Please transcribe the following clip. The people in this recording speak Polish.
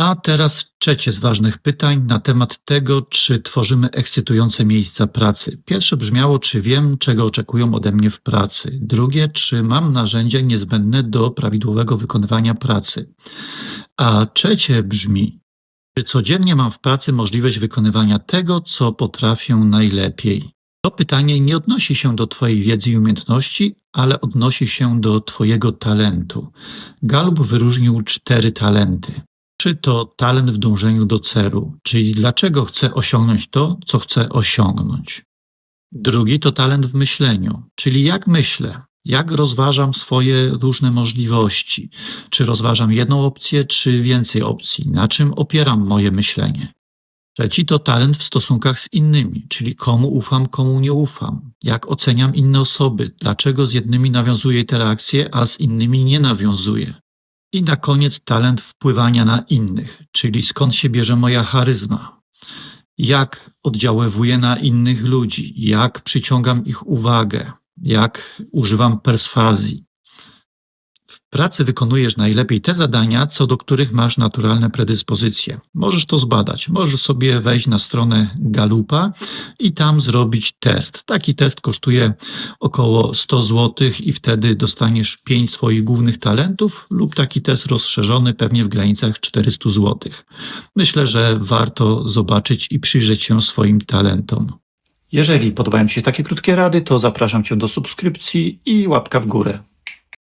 A teraz trzecie z ważnych pytań na temat tego, czy tworzymy ekscytujące miejsca pracy. Pierwsze brzmiało, czy wiem, czego oczekują ode mnie w pracy. Drugie, czy mam narzędzia niezbędne do prawidłowego wykonywania pracy. A trzecie brzmi, czy codziennie mam w pracy możliwość wykonywania tego, co potrafię najlepiej. To pytanie nie odnosi się do Twojej wiedzy i umiejętności, ale odnosi się do Twojego talentu. Gallup wyróżnił cztery talenty. Czy to talent w dążeniu do celu, czyli dlaczego chcę osiągnąć to, co chcę osiągnąć. Drugi to talent w myśleniu, czyli jak myślę, jak rozważam swoje różne możliwości, czy rozważam jedną opcję, czy więcej opcji, na czym opieram moje myślenie. Trzeci to talent w stosunkach z innymi, czyli komu ufam, komu nie ufam, jak oceniam inne osoby, dlaczego z jednymi nawiązuję interakcje, a z innymi nie nawiązuję. I na koniec talent wpływania na innych, czyli skąd się bierze moja charyzma, jak oddziaływuję na innych ludzi, jak przyciągam ich uwagę, jak używam perswazji. W pracy wykonujesz najlepiej te zadania, co do których masz naturalne predyspozycje. Możesz to zbadać. Możesz sobie wejść na stronę Galupa i tam zrobić test. Taki test kosztuje około 100 zł i wtedy dostaniesz 5 swoich głównych talentów lub taki test rozszerzony pewnie w granicach 400 zł. Myślę, że warto zobaczyć i przyjrzeć się swoim talentom. Jeżeli podobają Ci się takie krótkie rady, to zapraszam Cię do subskrypcji i łapka w górę.